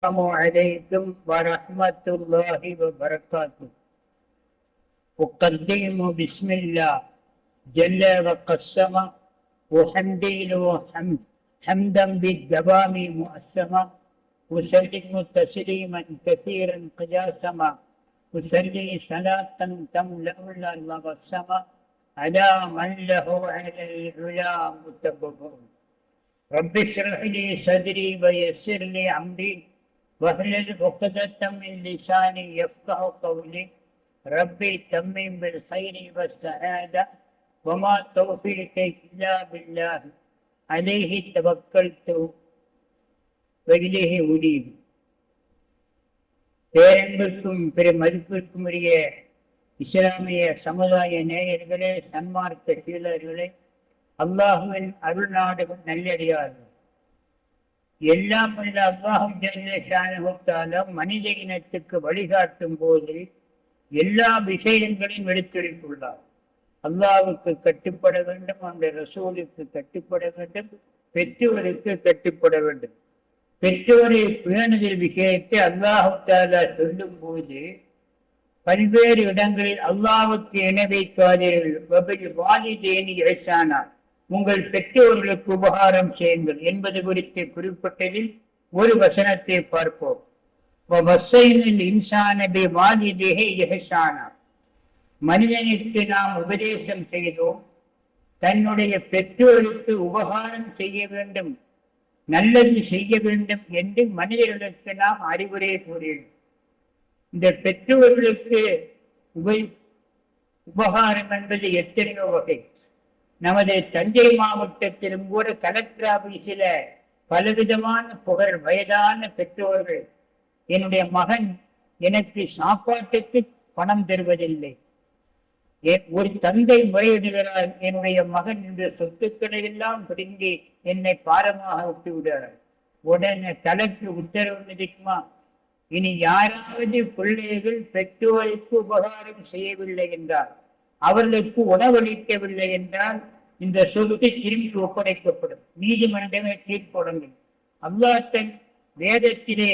السلام عليكم ورحمة الله وبركاته. أقدم بسم الله. جل وقسم. وحمدي له حمد حمدا بالدوام مؤسما وسلم تسليما كثيرا قياسما وسلي صلاة تملأ الأرض على من له على العلا متبقون رب اشرح لي صدري ويسر لي أمري. واحلل عقدة من لساني يفقه قولي ربي تمم بالخير والسعادة وما توفيقي إلا بالله عليه توكلت وإليه أنيب பேரன்பிற்கும் பெரும் மதிப்பிற்கும் உரிய இஸ்லாமிய சமுதாய நேயர்களே சன்மார்க்க சீலர்களே அல்லாஹுவின் அருள்நாடு நல்லடியார்கள் எல்லாம் வல்ல அல்லாஹும் ஜெனரேஷான மனித இனத்துக்கு வழிகாட்டும் போது எல்லா விஷயங்களையும் எடுத்துரைத்துள்ளார். அல்லாவுக்கு கட்டுப்பட வேண்டும் அந்த ரசூலுக்கு கட்டுப்பட வேண்டும் பெற்றோருக்கு கட்டுப்பட வேண்டும். பெற்றோரை பேணுதல் விஷயத்தை அல்லாஹு தாலா சொல்லும் போது பல்வேறு இடங்களில் அல்லாவுக்கு இணை வைக்காதீர்கள் வாலிதேனி இறைச்சானார் உங்கள் பெற்றோர்களுக்கு உபகாரம் செய்யுங்கள் என்பது குறித்து குறிப்பிட்டதில் ஒரு வசனத்தை பார்ப்போம். மனிதனுக்கு நாம் உபதேசம் செய்தோம். தன்னுடைய பெற்றோருக்கு உபகாரம் செய்ய வேண்டும் நல்லது செய்ய வேண்டும் என்று மனிதர்களுக்கு நாம் அறிவுரை கூறினோம். இந்த பெற்றோர்களுக்கு உப உபகாரம் என்பது எத்தனையோ வகை. நமது தஞ்சை மாவட்டத்திலும் கூட கலெக்டர் ஆபீஸில பலவிதமான புகழ் வயதான பெற்றோர்கள் என்னுடைய மகன் எனக்கு சாப்பாட்டுக்கு பணம் தருவதில்லை. ஒரு தந்தை முறையிடுகிறார். என்னுடைய மகன் இந்த சொத்துக்களை எல்லாம் பிடுங்கி என்னை பாரமாக விட்டு விடுகிறார் உடனே கலெக்டர் உத்தரவு நிதிக்குமா இனி யாராவது பிள்ளைகள் பெற்றோருக்கு உபகாரம் செய்யவில்லை என்றார் அவர்களுக்கு உணவளிக்கவில்லை என்றால் இந்த சொத்து திரும்பி ஒப்படைக்கப்படும். நீதிமன்றமே தீர்ப்புடங்கள் அல்லாத்தன் வேதத்திலே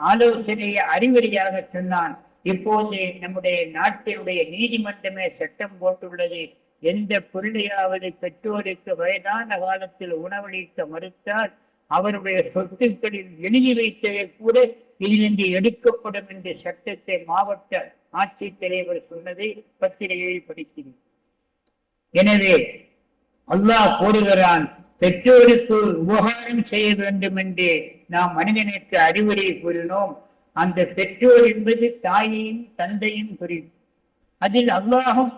ஆலோசனையை அறிவுரையாக சொன்னான். இப்போது நம்முடைய நாட்டினுடைய நீதிமன்றமே சட்டம் போட்டுள்ளது. எந்த பிள்ளையாவது பெற்றோருக்கு வயதான காலத்தில் உணவளிக்க மறுத்தால் அவருடைய சொத்துக்களில் எழுதி வைத்ததை கூட இதிலிருந்து எடுக்கப்படும் என்ற சட்டத்தை மாவட்ட ஆட்சித்தலைவர் சொன்னதை பத்திரிகையில் படிக்கிறேன். எனவே அல்லாஹ் கூறுகிறான் பெற்றோருக்கு உபகாரம் செய்ய வேண்டும் என்று நாம் மனிதனுக்கு அறிவுரை கூறினோம். அந்த பெற்றோர் என்பது தாயையும் தந்தையும் குறிக்கும் அதில் அல்லாஹும்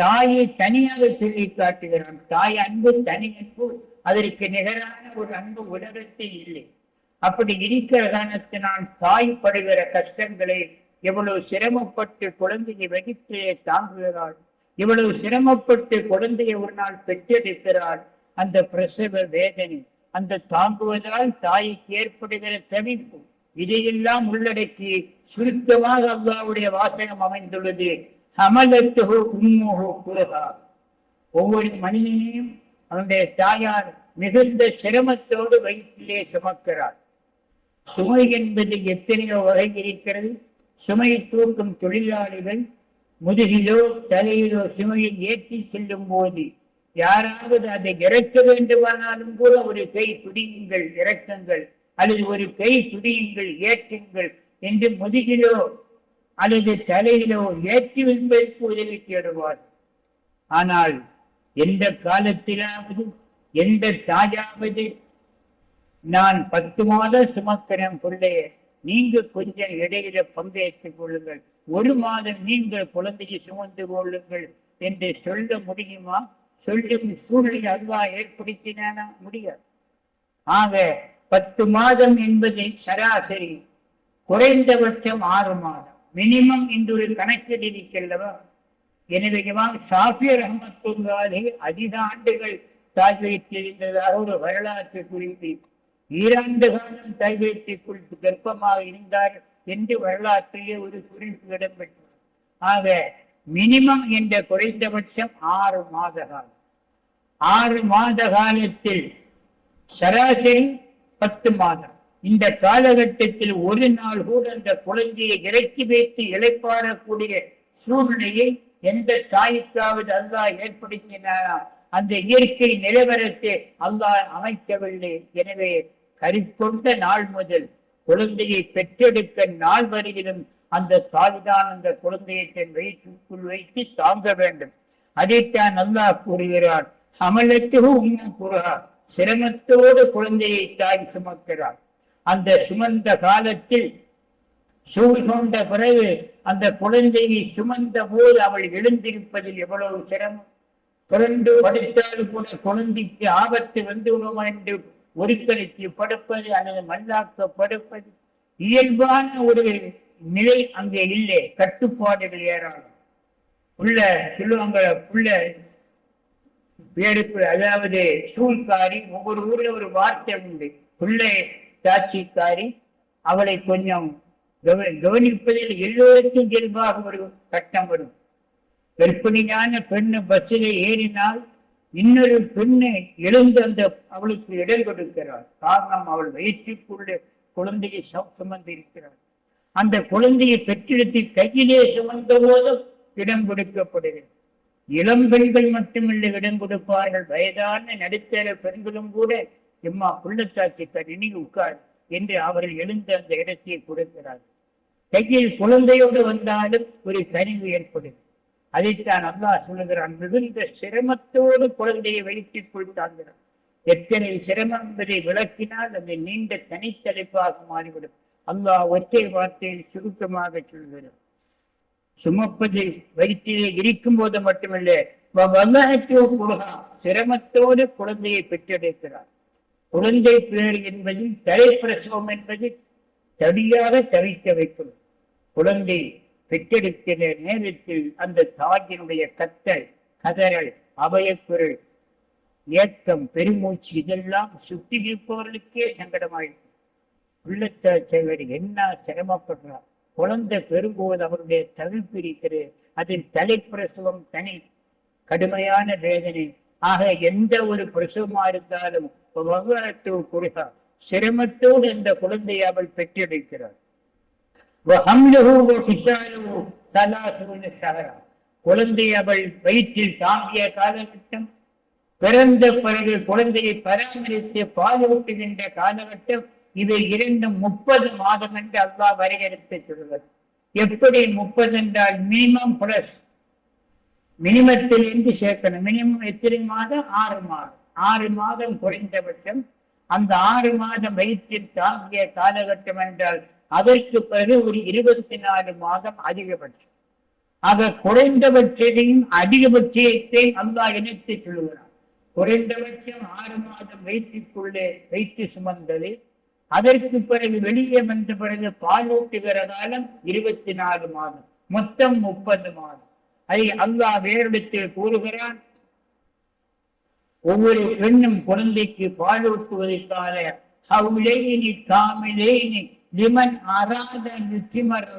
தாயை தனியாக சொல்லி காட்டுகிறான். தாய் அன்பு தனி அன்பு அதற்கு நிகரான ஒரு அன்பு உலகத்தில் இல்லை. அப்படி இருக்கிற காரணத்தினால் தாய் படுகிற கஷ்டங்களை எவ்வளவு சிரமப்பட்டு குழந்தையை வகித்திலே தாங்குகிறாள். இவ்வளவு சிரமப்பட்டு குழந்தையை ஒரு நாள் பெற்றெடுக்கிறாள். அந்த பிரசவ வேதனை அந்த தாங்குவதால் தாய்க்கு ஏற்படுகிற தவிப்பு இதையெல்லாம் உள்ளடக்கி சுருக்கமாக அல்லாவுடைய வாசகம் அமைந்துள்ளது. அமலத்துகு உண்முகு குருகா ஒவ்வொரு மனிதனையும் அவனுடைய தாயார் மிகுந்த சிரமத்தோடு வயிற்றிலே சுமக்கிறார். சுமை என்பது எத்தனையோ வகை இருக்கிறது. சுமையை தூக்கும் தொழிலாளிகள் முதுகிலோ தலையிலோ சுமையை ஏற்றி செல்லும் போது யாராவது அதை இறக்க வேண்டுமானாலும் கூட ஒரு கை துடியுங்கள் இறக்குங்கள் அல்லது ஒரு கை துடியுங்கள் ஏற்றுங்கள் என்று முதுகிலோ அல்லது தலையிலோ ஏற்றி என்பதற்கு உதவி தேடுவார். ஆனால் எந்த காலத்திலாவது எந்த தாயாவது நான் பத்து மாதம் சுமக்கிறேன் பிள்ளைய நீங்க கொஞ்சம் இடையில பங்கேற்றுக் கொள்ளுங்கள். ஒரு மாதம் நீங்கள் குழந்தையை சுமந்து கொள்ளுங்கள் என்று சொல்ல முடியுமா? சொல்லும் சூழ்நிலை அல்வா ஏற்படுத்தினா முடியாது. ஆக பத்து மாதம் என்பது சராசரி. குறைந்தபட்சம் ஆறு மாதம். மினிமம் என்று ஒரு கணக்கில் இருக்கல்லவா எனவே சாஃபியர் அஹமத்துல்லாலே அதிக ஆண்டுகள் தாக்கி இருந்ததாக ஒரு வரலாற்று குறிப்பு. ஈராண்டு காலம் தாய் வயிற்றுக்குள் கர்ப்பமாக இருந்தார் என்று வரலாற்றிலே ஒரு குறிப்பு இடம்பெற்றது. ஆக மினிமம் என்ற குறைந்தபட்சம் ஆறு மாத காலம். ஆறு மாத காலத்தில் சராசரி பத்து மாதம். இந்த காலகட்டத்தில் ஒரு நாள் கூட அந்த குழந்தையை இறக்கி வைத்து இழைப்பாடக்கூடிய சூழ்நிலையை எந்த தாய்க்காவது அல்லாஹ் ஏற்படுத்தினாராம் அந்த இயற்கை நிலவரத்தை அல்லாஹ் அமைக்கவில்லை. எனவே கருக்கொண்ட நாள் முதல் குழந்தையை பெற்றெடுக்க நாள் வரையிலும் அந்த தாய்தான் அந்த குழந்தையை தன் வயிற்றுக்குள் வைத்து தாங்க வேண்டும். அதைத்தான் அல்லாஹ் கூறுகிறார் அமலத்து உண்மை சிரமத்தோடு குழந்தையை தாய் சுமக்கிறார். அந்த சுமந்த காலத்தில் சூழ் கொண்ட பிறகு அந்த குழந்தையை சுமந்த போது அவள் எழுந்திருப்பதில் எவ்வளவு சிரமம்? பிறந்து படித்தால் கூட குழந்தைக்கு ஆபத்து வந்து என்று ஒருக்கணித்து படுப்பது அல்லது மல்லாக்க படுப்பது இயல்பான ஒரு நிலை அங்கே இல்லை. கட்டுப்பாடுகள் ஏராளம். உள்ள சொல்லுவாங்க உள்ள பேருக்கு அதாவது சூழ்காரி ஒவ்வொரு ஊர்ல ஒரு வார்த்தை உண்டு. பிள்ளை சாட்சிக்காரி அவளை கொஞ்சம் கவனிப்பதில் எல்லோருக்கும் இயல்பாக ஒரு கட்டம் வரும். கர்ப்பிணியான பெண்ணு பஸ்ஸில் ஏறினால் இன்னொரு பெண்ணை எழுந்து அந்த அவளுக்கு இடம் கொடுக்கிறார். காரணம் அவள் வயிற்றுக்குள்ளே குழந்தையை சுமந்து இருக்கிறார் அந்த குழந்தையை பெற்றெடுத்து கையிலே சுமந்த போதும் இடம் கொடுக்கப்படுகிறது. இளம் பெண்கள் மட்டுமில்லை இடம் கொடுப்பார்கள். வயதான நடுத்தர பெண்களும் கூட எம்மா புள்ளத்தாக்கி கணினி உட்கார் என்று அவர்கள் எழுந்து அந்த இடத்தை கொடுக்கிறார்கள். கையில் குழந்தையோடு வந்தாலும் ஒரு கனிவு ஏற்படுது அதைத்தான் அல்லாஹ் சொல்லுகிறான் மிகுந்த சிரமத்தோடு குழந்தையை வைத்துக்குள் தாங்கிறான் எத்தனை சிரமம் என்பதை விளக்கினால் அது நீண்ட தனித்தலைப்பாக மாறிவிடும். அல்லாஹ் ஒற்றை வார்த்தையில் சுருக்கமாக சொல்கிறோம் சுமப்பது வயிற்றிலே இருக்கும் போது மட்டுமல்ல சிரமத்தோடு குழந்தையை பெற்றெடுக்கிறார். குழந்தை பேர் என்பது தலைப்பிரசவம் என்பது தடியாக தவிக்க வைக்கும். குழந்தை பெற்றெடுக்கிற நேரத்தில் அந்த தாயினுடைய கத்தல் கதறல் அபயக்குரல் ஏக்கம் பெருமூச்சு இதெல்லாம் சுத்தி இருப்பவர்களுக்கே சங்கடமாயிருக்கும் உள்ளத்தாச்சவர் என்ன சிரமப்படுறார்? குழந்தை பெறும்போது அவருடைய தவிப்பு இருக்கிறது அதில் தலைப்பிரசவம் தனி கடுமையான வேதனை. ஆக எந்த ஒரு பிரசவமா இருந்தாலும் வகுரத்து குருகா சிரமத்தோடு இந்த குழந்தையை அவள் பெற்றெடுக்கிறார் وحمله وفصاله ثلاثون شهرا குழந்தை அவள் வயிற்றில் தாங்கிய காலகட்டம் பிறந்த பிறகு குழந்தையை பராமரித்து பாலூட்டுகின்ற காலகட்டம் இவை இரண்டும் முப்பது மாதம் என்று அல்லாஹ் வரையறுத்து சொல்வது எப்படி முப்பது என்றால் மினிமம் பிளஸ் மினிமத்தில் இருந்து சேர்க்கணும் மினிமம் எத்தனை மாதம் ஆறு மாதம் ஆறு மாதம் குறைந்தபட்சம் அந்த ஆறு மாதம் வயிற்றில் தாங்கிய காலகட்டம் என்றால் அதற்கு பிறகு ஒரு இருபத்தி நாலு மாதம் அதிகபட்சம். ஆக குறைந்தபட்சத்தையும் அதிகபட்சத்தை அல்லா இணைத்து சொல்லுகிறார் குறைந்தபட்சம் ஆறு மாதம் வயிற்றுக்குள்ளே வைத்து சுமந்தது. அதற்கு பிறகு வெளியே வந்த பிறகு பாலூட்டுகிற காலம் இருபத்தி நாலு மாதம். மொத்தம் முப்பது மாதம். அதை அல்லாஹ் வேறிடத்தில் கூறுகிறான். ஒவ்வொரு பெண்ணும் குழந்தைக்கு பாலூட்டுவதற்கான காமிலேனி லிமன் ஆராத நித்திமர்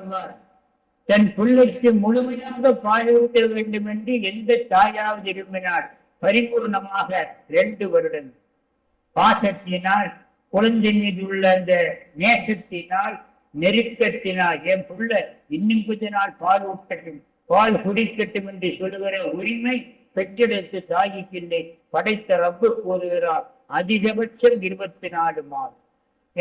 தன் பிள்ளைக்கு முழுமையாக பாலூட்ட வேண்டும் என்று எந்த தாயாவது விரும்பினார் பரிபூர்ணமாக ரெண்டு வருடம். பாசத்தினால் குழந்தை மீது உள்ள அந்த நேசத்தினால் நெருக்கத்தினால் என் புள்ள இன்னும் கொஞ்ச நாள் பால் ஊட்டட்டும் பால் குடிக்கட்டும் என்று சொல்லுகிற உரிமை பெற்றெடுத்து தாயிக்கில்லை படைத்த ரப்பு கூறுகிறார் அதிகபட்சம் இருபத்தி நாலு மாதம்.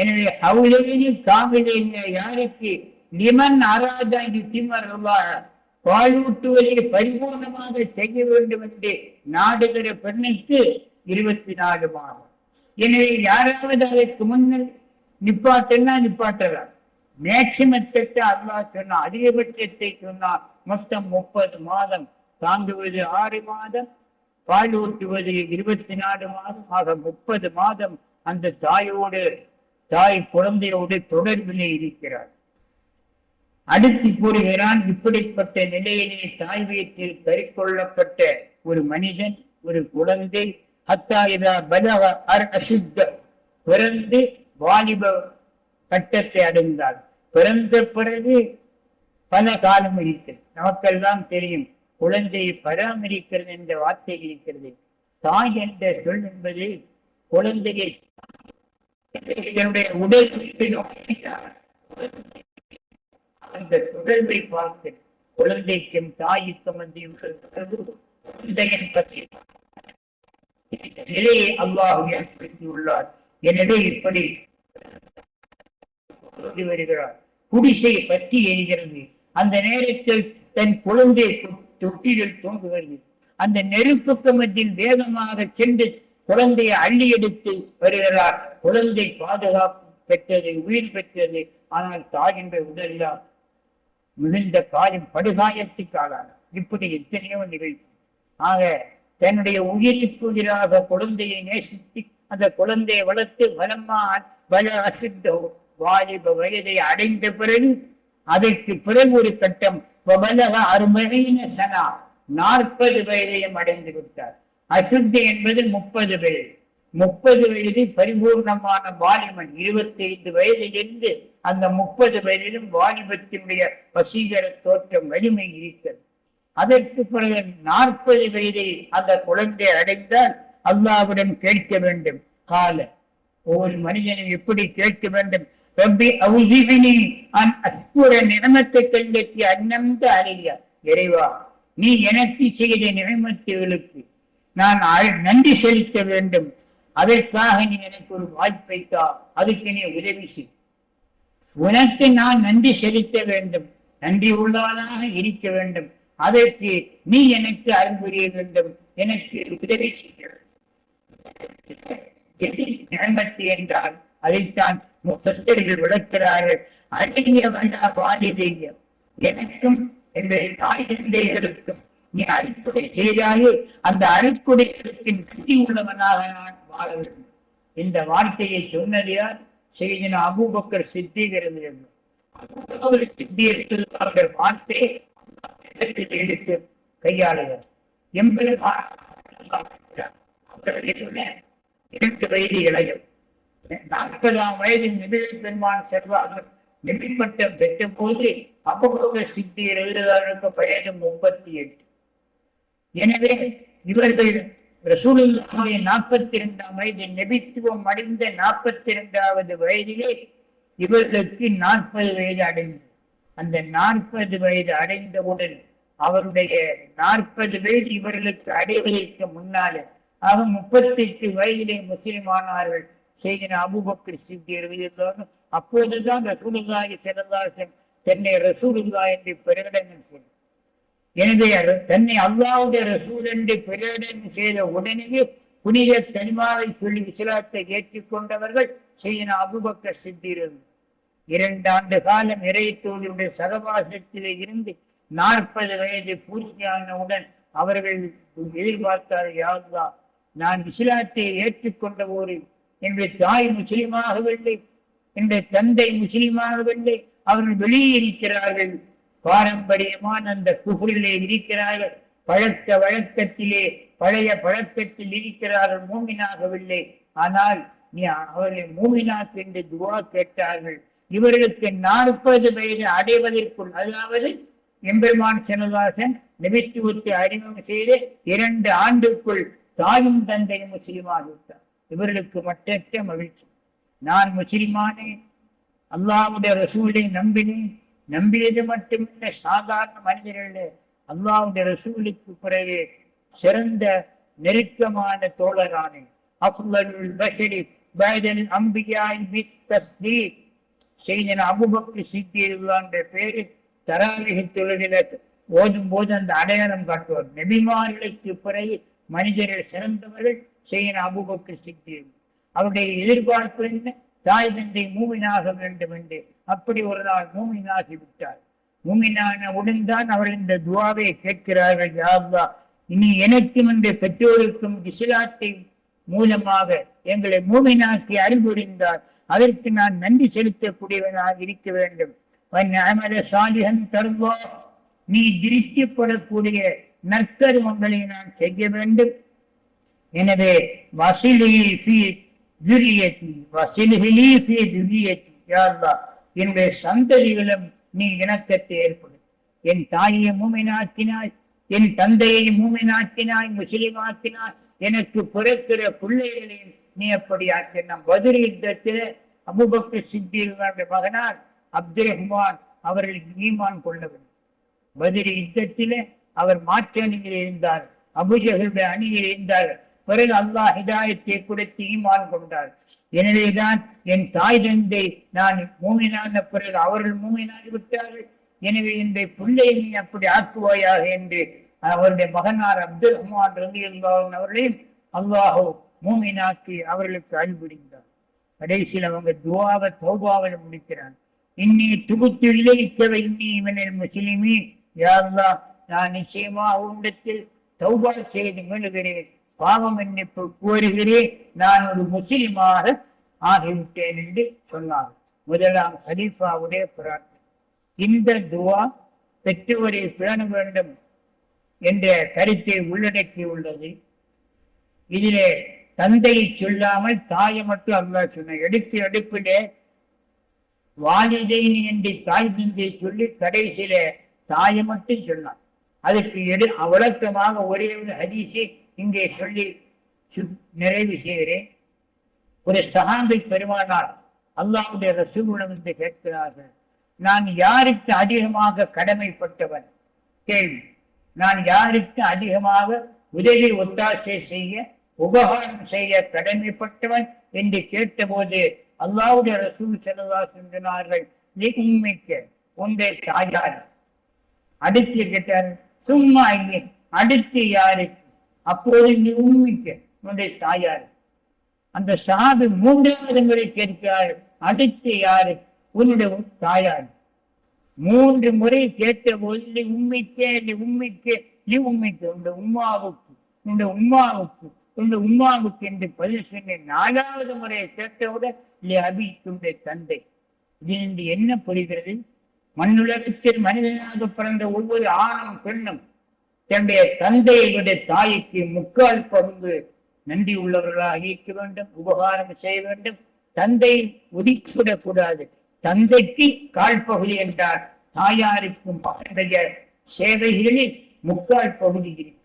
எனவே ஹவுலேனி காமிலேங்க யாருக்கு லிமன் ஆராதா திமர் பாலூட்டுவதை பரிபூர்ணமாக செய்ய வேண்டும் என்று நாடுகிற பெண்ணுக்கு இருபத்தி நாலு மாதம். எனவே யாராவது அதற்கு முன்னர் நிப்பாட்டன்னா நிப்பாட்டலாம். மேக்சிமத்தை அல்லா சொன்னா அதிகபட்சத்தை சொன்னா மொத்தம் முப்பது மாதம். தாங்குவது ஆறு மாதம் பால் ஊட்டுவது இருபத்தி நாலு மாதம். ஆக முப்பது மாதம் அந்த தாயோடு தாய் குழந்தையோடு தொடர்பிலே இருக்கிறார் அடுத்து கூறுகிறான் இப்படிப்பட்ட நிலையிலே தாய் வீட்டில் கறிக்கொள்ளப்பட்ட ஒரு மனிதன் ஒரு குழந்தை ஹத்தாயிதா பலக அர் அசுத்த பிறந்து வாலிப கட்டத்தை அடைந்தார் பிறந்த பிறகு பல காலம் இருக்கிறது. நமக்கெல்லாம் தெரியும் குழந்தையை பராமரிக்கிறது என்ற வார்த்தை இருக்கிறது. தாய் என்ற சொல் என்பது குழந்தையை என்னுடைய உடல் அந்த தொடர்பை பார்த்து குழந்தைக்கும் தாய்க்கும் அந்த குழந்தையின் பற்றி. நிலையை அல்லாஹ் ஏற்படுத்தியுள்ளார். எனவே இப்படி வருகிறார். குடிசை பற்றி எரிகிறது அந்த நேரத்தில் தன் குழந்தை தொட்டிலில் தோன்றுகிறது அந்த நெருப்புக்கு மத்தியில் வேகமாக சென்று குழந்தையை அள்ளி எடுத்து வருகிறார். குழந்தை பாதுகாப்பு பெற்றது உயிர் பெற்றது. ஆனால் தாயின்ற உடலாம் மிகுந்த காயம் படுகாயத்துக்காக இப்படி எத்தனையோ நிகழ்ச்சி ஆக தன்னுடைய உயிருக்கு குழந்தையை நேசித்து அந்த குழந்தையை வளர்த்து வலமா வல அசித்த வாலிப வயதை அடைந்த பிறகு அதற்கு பிறகு ஒரு கட்டம் வபலக அருமையின சனா. நாற்பது வயதையும் அடைந்து விட்டார். அசுத்தி என்பது முப்பது வயது. முப்பது வயது பரிபூர்ணமான வாலிபன். இருபத்தி ஐந்து வயதிலிருந்து அந்த முப்பது வயதிலும் வாலிபத்தினுடைய வசீகர தோற்றம் வலிமை இருக்கிறது. அதற்கு பிறகு நாற்பது வயதை அந்த குழந்தை அடைந்தால் அல்லாவிடம் கேட்க வேண்டும். கால ஒவ்வொரு மனிதனும் எப்படி கேட்க வேண்டும்? ரப்பி அவுசிபினி அன் அஸ்புர நிறமத்தை கண்டத்தி அன்னந்த அழியா இறைவா நீ எனக்கு செய்த நியமத்துகளுக்கு நான் நன்றி செலுத்த வேண்டும். அதற்காக நீ எனக்கு ஒரு வாய்ப்பை தா அதுக்கு நீ உதவி செய். உனக்கு நான் நன்றி செலுத்த வேண்டும். நன்றி உள்ளவனாக இருக்க வேண்டும். அதற்கு நீ எனக்கு அருள்புரிய வேண்டும். எனக்கு உதவி செய்ய வேண்டும். என்றால் அதைத்தான் முப்பத்தர்கள் விளக்கிறார்கள். வேண்டாம் வேண்டா செய்ய எனக்கும் என்னுடைய தாய் தந்தைகளுக்கும் நீ அறுக்குடை செய்தாயே அந்த அறுக்குடைகளுக்கின் கட்டி உள்ளவனாக நான் வாழ வேண்டும். இந்த வார்த்தையை சொன்னது யார்? செய்தின அபூபக்கர் சித்திகிறது என்று சித்தியத்தில் அவர்கள் எடுத்து கையாளுகிறார். எம்பெருமான் இரண்டு வயது இளைஞர். நாற்பதாம் வயதில் நிமிழ் பெருமான் செல்வார்கள். நிமிழ்மட்டம் பெற்ற போது அபூபக சித்தியர் எழுதுவதற்கு வயது முப்பத்தி எட்டு. எனவே இவர்கள் ரசூலுல்லாஹுடைய நாற்பத்தி இரண்டாம் வயது நெபித்துவம் அடைந்த நாற்பத்தி இரண்டாவது வயதிலே இவர்களுக்கு நாற்பது வயது அடைந்தது. அந்த நாற்பது வயது அடைந்தவுடன் அவருடைய நாற்பது வயது இவர்களுக்கு அடைவதற்கு முன்னாலே ஆக முப்பத்தி எட்டு வயதிலே முஸ்லிமானார்கள் செய்தின அபுபக்கர் சித்தி அப்போதுதான் ரசூலுல்லாஹி ஸல்லல்லாஹு சென்னை ரசூலுல்லா என்று பிரகடனம் செய்தார் எனவே தன்னை அல்லாவுடைய ரசூல் என்று பிரகடனம் செய்த உடனேயே புனித தனிமாவை சொல்லி இஸ்லாத்தை ஏற்றுக்கொண்டவர்கள் செய்தின அபுபக்கர் இரண்டு இரண்டாண்டு காலம் இறைத்தோழியுடைய சகவாசத்திலே இருந்து நாற்பது வயது பூர்த்தியானவுடன் அவர்கள் எதிர்பார்த்தார் யாருதா நான் இஸ்லாத்தை ஏற்றுக்கொண்ட போது என்னுடைய தாய் முஸ்லிமாகவில்லை என்னுடைய தந்தை முஸ்லிமாகவில்லை அவர்கள் வெளியே இருக்கிறார்கள் பாரம்பரியமான அந்த குஃபுரிலே இருக்கிறார்கள். பழக்க வழக்கத்திலே பழைய பழக்கத்தில் இருக்கிறார்கள். மூமினாகவில்லை. ஆனால் நீ அவர்களை மூமினாக்கு என்று துவா கேட்டார்கள். இவர்களுக்கு நாற்பது வயது அடைவதற்குள் அதாவது எம்பெருமான் செல்வாசன் நிமித்துவத்தை அறிமுகம் செய்து இரண்டு ஆண்டுக்குள் தாயும் தந்தையும் முஸ்லிமாகிவிட்டார் இவர்களுக்கு மற்றற்ற மகிழ்ச்சி. நான் முஸ்லிமானே அல்லாவுடைய ரசூலை நம்பினேன். நம்பியது மட்டுமில்லை சாதாரண மனிதர்கள் அல்லாவுடைய ரசூலுக்கு பிறகு சிறந்த நெருக்கமான தோழரானேன் அஃலலுல் பஷரி பைதல் அம்பியாய் பித் தஸ்தீக் செய்தன அபுபக்ரி சித்தியுள்ளான்ற பேரு தராவிக தொழுகில ஓதும் போது அந்த அடையாளம் காட்டுவார். நெபிமார்களுக்கு பிறகு மனிதர்கள் சிறந்தவர்கள் செய்தன அபுபக்கு சித்தியும் அவருடைய எதிர்பார்ப்பு என்ன? தாய் தந்தை மூமினாக வேண்டும் என்று. அப்படி ஒரு நாள் மூமினாகி விட்டார். மூமினான உடன்தான் அவர் இந்த துவாவை கேட்கிறார்கள் யாவ்லா இனி எனக்கும் இந்த பெற்றோருக்கும் இஸ்லாத்தை மூலமாக எங்களை மூமினாக்கி அறிந்துரிந்தார் அதற்கு நான் நன்றி செலுத்தக்கூடியவனாக இருக்க வேண்டும். அமர அமல சாலிகன் தருவா நீ திருப்திப்படக்கூடிய நற்கருமங்களை நான் செய்ய வேண்டும். எனவே வசிலி துரியத்தி வசிலிஹிலி ஃபி துரியத்தி யா என்னுடைய சந்ததிகளும் நீ இணக்கத்தை ஏற்படும் என் தாயை மூமினாக்கினாய் என் தந்தையை மூமினாக்கினாய் முஸ்லிமாக்கினாய். எனக்கு பிறக்கிற பிள்ளைகளை நீ அப்படி ஆக்கினான் பதில் யுத்தத்தில் அபுபக்த சித்தியுடைய மகனார் அப்துல் ரஹ்மான் அவர்களுக்கு ஈமான் கொள்ளவில்லை பதில் யுத்தத்திலே அவர் மாற்று அணியில் இருந்தார் அபுஜகளுடைய அணியில் இருந்தார். பிறகு அல்லாஹ் ஹிதாயத்தை கொடுத்து ஈமான் கொண்டார். எனவேதான் என் தாய் தந்தை நான் மூமினான பிறகு அவர்கள் மூமினாகி விட்டார்கள். எனவே இந்த பிள்ளையை நீ அப்படி ஆக்குவாயாக என்று அவருடைய மகனார் அப்துல் ரஹ்மான் ரவி அவர்களையும் அல்லாஹோ மூமினாக்கி அவர்களுக்கு அழிபிடிந்தார் கடைசியில் அவங்க துவாவை தௌபாவில் முடிக்கிறான் இன்னி துகுத்து இழைக்கவை இன்னி இவனில் முஸ்லிமி. யாருலா நான் நிச்சயமா உன்னிடத்தில் தௌபா செய்து மீளுகிறேன் பாவம் மன்னிப்பு கோருகிறேன். நான் ஒரு முஸ்லிமாக ஆகிவிட்டேன் என்று சொன்னார். முதலாம் ஹலீஃபாவுடைய பிரார்த்தனை. இந்த துவா பெற்றோரை பேண வேண்டும் என்ற கருத்தை உள்ளடக்கி உள்ளது இதிலே தந்தையை சொல்லாமல் தாயை மட்டும் அல்லா சொன்ன எடுத்து எடுப்பிலே வாலிதைன் என்று தாய் தந்தை சொல்லி கடைசியில தாயை மட்டும் சொன்னான். அதுக்கு எடு விளக்கமாக ஒரே ஒரு ஹரிசி இங்கே சொல்லி நிறைவு செய்கிறேன். ஒரு சகாந்தை பெருமானார் அல்லாவுடைய ரசூலிடம் என்று கேட்கிறார்கள் நான் யாருக்கு அதிகமாக கடமைப்பட்டவன்? கேள்வி. நான் யாருக்கு அதிகமாக உதவி ஒத்தாசை செய்ய உபகாரம் செய்ய கடமைப்பட்டவன்? என்று கேட்டபோது அல்லாவுடைய ரசூல் செல்லதா சென்றனார்கள் நீ உண்மைக்கு உண்டே தாயார். அடுத்து கேட்டார் சும்மா அடுத்து யாருக்கு அப்போது நீ உண்மைக்க உன்னுடைய தாயார். அந்த சாது மூன்றாவது முறை கேட்கிறார் அடுத்து யாரு? உன்னுடைய தாயார். மூன்று முறை கேட்ட போது நீ உண்மைக்கே நீ உண்மைக்கே நீ உண்மைக்கு. உன்னுடைய உமாவுக்கு உன்னுடைய உமாவுக்கு உன்னுடைய உமாவுக்கு என்று பதில் சொன்ன நாலாவது முறையை கேட்டவுடன் நீ அபிக்குடைய தந்தை. இதிலிருந்து என்ன புரிகிறது? மண்ணுலகத்தில் மனிதனாக பிறந்த ஒவ்வொரு ஆணும் பெண்ணும் தன்னுடைய தந்தையுடைய தாய்க்கு முக்கால் பங்கு நன்றி உள்ளவர்களாக இருக்க வேண்டும் உபகாரம் செய்ய வேண்டும். தந்தை ஒதுக்கிவிடக் கூடாது தந்தைக்கு கால் பகுதி என்றார் தாயாருக்கும் பகடைய சேவைகளில் முக்கால் பகுதி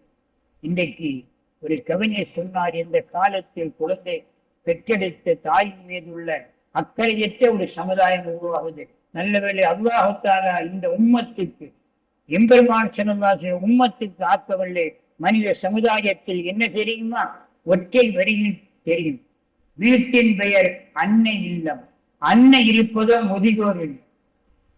இன்றைக்கு ஒரு கவிஞர் சொன்னார் இந்த காலத்தில் குழந்தை பெற்றெடுத்த தாயின் மீது உள்ள அக்கறையற்ற ஒரு சமுதாயம் உருவாகுது. நல்லவேளை அல்லாஹத்தாரா இந்த உம்மத்துக்கு எம்பெருமான் சொன்னார் உம்மத்துக்கு ஆக்கவில்லை மனித சமுதாயத்தில் என்ன தெரியுமா? ஒற்றை வரியில் தெரியும். வீட்டின் பெயர் அன்னை இல்லம். அன்னை இருப்பதோ முதியோர் இல்லம்.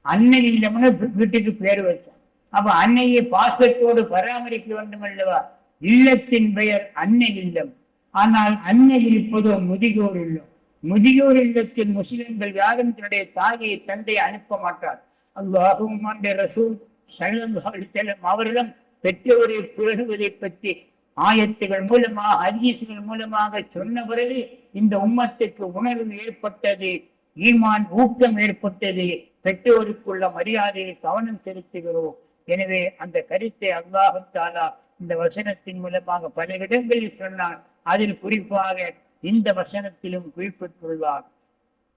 அன்னை இல்லம்னு வீட்டுக்கு பேர் வச்சான். அப்ப அன்னையை பாசத்தோடு பராமரிக்க வேண்டும் அல்லவா இல்லத்தின் பெயர் அன்னை இல்லம். ஆனால் அன்னை இருப்பதோ முதியோர் இல்லம். முதியோர் இல்லத்தில் முஸ்லிம்கள் யாரும் தன்னுடைய தாயை தந்தை அனுப்ப மாட்டார். அல்லாஹும் ரசூல் அவர்களும் பெற்றோரை பெறுவதை பற்றி ஆயத்துகள் மூலமாக ஹதீசுகள் மூலமாக சொன்ன பிறகு இந்த உம்மத்துக்கு உணர்வு ஏற்பட்டது ஈமான் ஊக்கம் ஏற்பட்டது. பெற்றோருக்குள்ள மரியாதையை கவனம் செலுத்துகிறோம். எனவே அந்த கருத்தை அல்லாஹத்தாலா இந்த வசனத்தின் மூலமாக பல இடங்களில் சொன்னார் அதில் குறிப்பாக இந்த வசனத்திலும் குறிப்பிட்டுள்ளார்.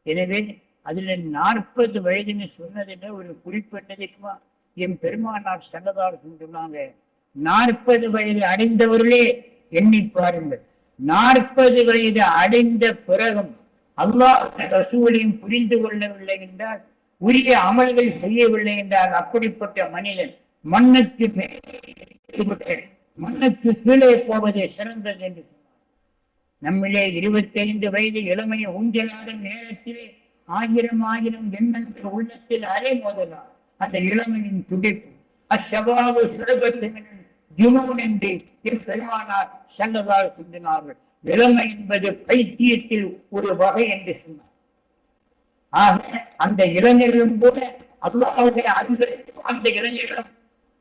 எனவே அதுல நாற்பது வயதுன்னு சொன்னதில் ஒரு குறிப்பிட்டதுக்குமா என் பெருமானார் சங்கதார் சொன்னாங்க நாற்பது வயது அடைந்தவர்களே எண்ணி பாருங்கள். நாற்பது வயது அடைந்த பிறகும் அல்லாஹ் ரசூலையும் புரிந்து கொள்ளவில்லை என்றால் உரிய அமல்கள் செய்யவில்லை என்றால் அப்படிப்பட்ட மனிதன் மண்ணுக்கு மண்ணுக்கு கீழே போவதே சிறந்தது என்று நம்மிலே இருபத்தி ஐந்து வயது இளமையை ஊஞ்சலாடும் நேரத்திலே ஆயிரம் ஆயிரம் எண்ணங்கள் உள்ளத்தில் அரை மோதலாம் அந்த இளமையின் துடிப்பு அச்சவாவு சுலபத்தின் ஜுனூன் என்று பெருமானார் செல்லதால் சொன்னார்கள். இளமை என்பது பைத்தியத்தில் ஒரு வகை என்று சொன்னார். ஆக அந்த இளைஞர்களும் கூட அல்லாவுடைய அன்பு அந்த இளைஞர்களும்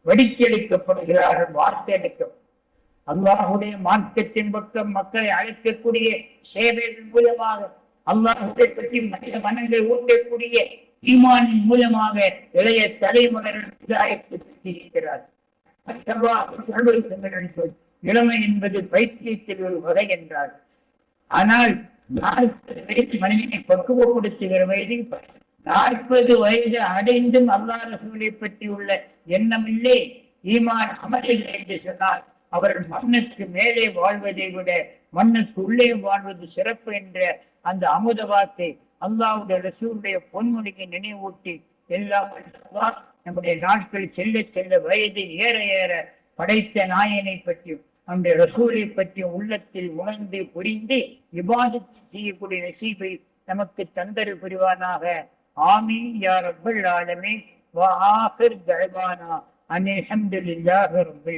வடித்தெடுக்கப்படுகிறார்கள் வார்த்தை எடுக்கப்படும் அல்லாஹுடைய மார்க்கத்தின் பக்கம் மக்களை அழைக்கக்கூடிய சேவைகள் மூலமாக அல்லாஹுடைய பற்றி மனித மனங்களை ஊட்டக்கூடிய ஈமானின் மூலமாக இளைய தலைமுறைகள் இளமை என்பது பைத்தியத்தில் ஒரு வகை என்றார். ஆனால் நாற்பது வயது மனிதனை பக்குவப்படுத்துகிற வயதில் நாற்பது வயது அடைந்தும் அல்லா ரசூலை பற்றி உள்ள எண்ணம் இல்லை ஈமான் அமரில்லை என்று சொன்னால் அவர்கள் மண்ணுக்கு மேலே வாழ்வதை விட மண்ணுக்கு உள்ளே வாழ்வது சிறப்பு என்ற அந்த அமுத வார்த்தை அல்லாவுடைய ரசூலுடைய பொன்முடிக்கு நினைவூட்டி எல்லாம் நம்முடைய நாட்கள் செல்ல செல்ல வயது ஏற ஏற படைத்த நாயனை பற்றியும் நம்முடைய ரசூலை பற்றியும் உள்ளத்தில் உணர்ந்து புரிந்து விவாதத்தை செய்யக்கூடிய நசீபை நமக்கு தந்தரு புரிவானாக. ஆமீன் யார் ரப்பல் ஆலமே வ ஆஃபிர் தஅவானா. அனில் ஹம்துலில்லாஹி